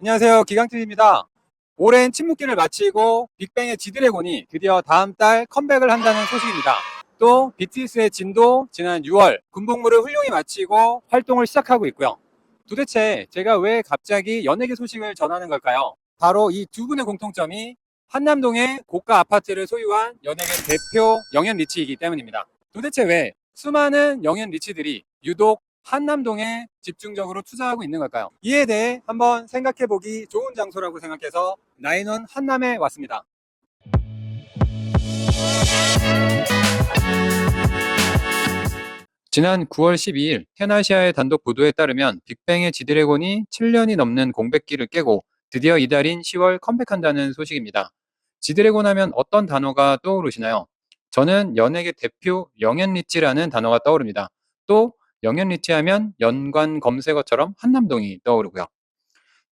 안녕하세요. 기강TV입니다. 오랜 침묵기를 마치고 빅뱅의 지드래곤이 드디어 다음 달 컴백을 한다는 소식입니다. 또 BTS의 진도 지난 6월 군복무를 훌륭히 마치고 활동을 시작하고 있고요. 도대체 제가 왜 갑자기 연예계 소식을 전하는 걸까요? 바로 이 두 분의 공통점이 한남동의 고가 아파트를 소유한 연예계 대표 영현 리치이기 때문입니다. 도대체 왜 수많은 영현 리치들이 유독 한남동에 집중적으로 투자하고 있는 걸까요? 이에 대해 한번 생각해 보기 좋은 장소라고 생각해서 나인원 한남에 왔습니다. 지난 9월 12일 테나시아의 단독 보도에 따르면 빅뱅의 지드래곤이 7년이 넘는 공백기를 깨고 드디어 이달인 10월 컴백한다는 소식입니다. 지드래곤 하면 어떤 단어가 떠오르시나요? 저는 연예계 대표 영앤리치라는 단어가 떠오릅니다. 또 영앤리치 하면 연관 검색어처럼 한남동이 떠오르고요.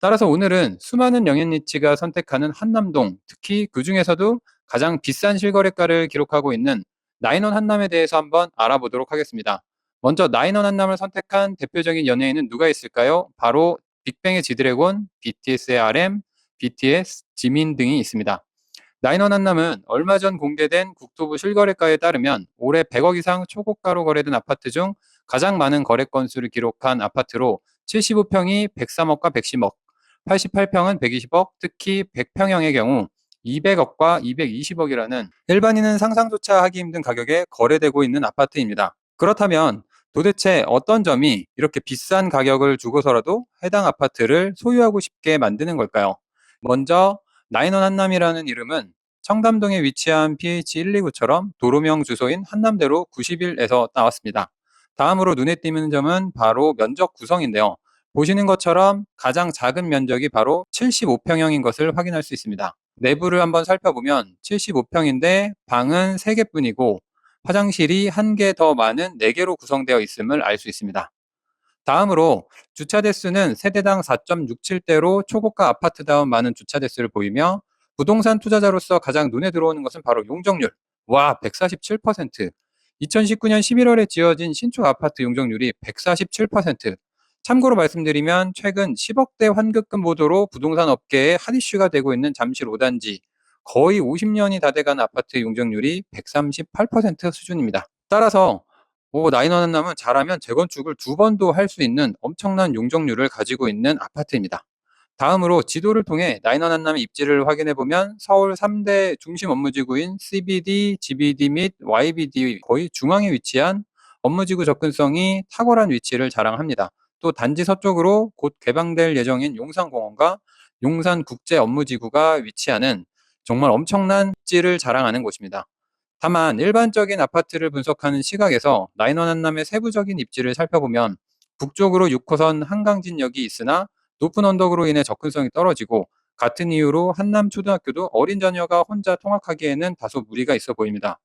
따라서 오늘은 수많은 영앤리치가 선택하는 한남동, 특히 그 중에서도 가장 비싼 실거래가를 기록하고 있는 나인원 한남에 대해서 한번 알아보도록 하겠습니다. 먼저 나인원 한남을 선택한 대표적인 연예인은 누가 있을까요? 바로 빅뱅의 지드래곤, BTS의 RM, BTS, 지민 등이 있습니다. 나인원 한남은 얼마 전 공개된 국토부 실거래가에 따르면 올해 100억 이상 초고가로 거래된 아파트 중 가장 많은 거래 건수를 기록한 아파트로 75평이 103억과 110억, 88평은 120억, 특히 100평형의 경우 200억과 220억이라는 일반인은 상상조차 하기 힘든 가격에 거래되고 있는 아파트입니다. 그렇다면 도대체 어떤 점이 이렇게 비싼 가격을 주고서라도 해당 아파트를 소유하고 싶게 만드는 걸까요? 먼저 나인원 한남이라는 이름은 청담동에 위치한 PH129처럼 도로명 주소인 한남대로 90일에서 나왔습니다. 다음으로 눈에 띄는 점은 바로 면적 구성인데요. 보시는 것처럼 가장 작은 면적이 바로 75평형인 것을 확인할 수 있습니다. 내부를 한번 살펴보면 75평인데 방은 3개뿐이고 화장실이 한개더 많은 4개로 구성되어 있음을 알 수 있습니다. 다음으로 주차 대수는 세대당 4.67대로 초고가 아파트다운 많은 주차 대수를 보이며 부동산 투자자로서 가장 눈에 들어오는 것은 바로 용적률. 와, 147%. 2019년 11월에 지어진 신축 아파트 용적률이 147%. 참고로 말씀드리면 최근 10억대 환급금 보도로 부동산 업계에 핫 이슈가 되고 있는 잠실 5단지 거의 50년이 다 돼가는 아파트 용적률이 138% 수준입니다. 따라서 뭐 나인원 한남은 잘하면 재건축을 두 번도 할 수 있는 엄청난 용적률을 가지고 있는 아파트입니다. 다음으로 지도를 통해 나인원 한남의 입지를 확인해 보면 서울 3대 중심 업무지구인 CBD, GBD 및 YBD 거의 중앙에 위치한 업무지구 접근성이 탁월한 위치를 자랑합니다. 또 단지 서쪽으로 곧 개방될 예정인 용산공원과 용산국제 업무지구가 위치하는 정말 엄청난 입지를 자랑하는 곳입니다. 다만 일반적인 아파트를 분석하는 시각에서 나인원 한남의 세부적인 입지를 살펴보면 북쪽으로 6호선 한강진역이 있으나 높은 언덕으로 인해 접근성이 떨어지고 같은 이유로 한남 초등학교도 어린 자녀가 혼자 통학하기에는 다소 무리가 있어 보입니다.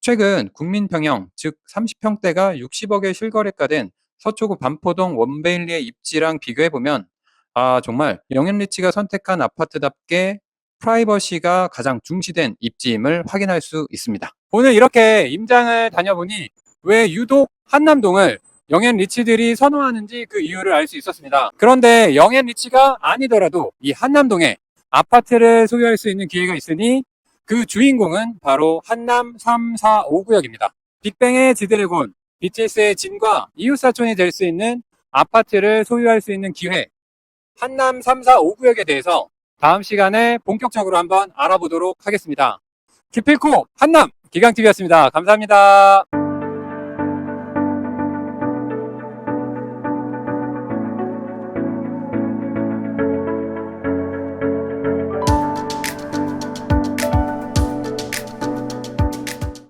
최근 국민평형 즉 30평대가 60억에 실거래가된 서초구 반포동 원베일리의 입지랑 비교해 보면 아 정말 영앤리치가 선택한 아파트답게 프라이버시가 가장 중시된 입지임을 확인할 수 있습니다. 오늘 이렇게 임장을 다녀보니 왜 유독 한남동을 영앤 리치들이 선호하는지 그 이유를 알 수 있었습니다. 그런데 영앤 리치가 아니더라도 이 한남동에 아파트를 소유할 수 있는 기회가 있으니 그 주인공은 바로 한남 3, 4, 5구역입니다. 빅뱅의 지드래곤, BTS의 진과 이웃사촌이 될 수 있는 아파트를 소유할 수 있는 기회, 한남 3, 4, 5구역에 대해서 다음 시간에 본격적으로 한번 알아보도록 하겠습니다. 기필코 한남 기강TV였습니다. 감사합니다.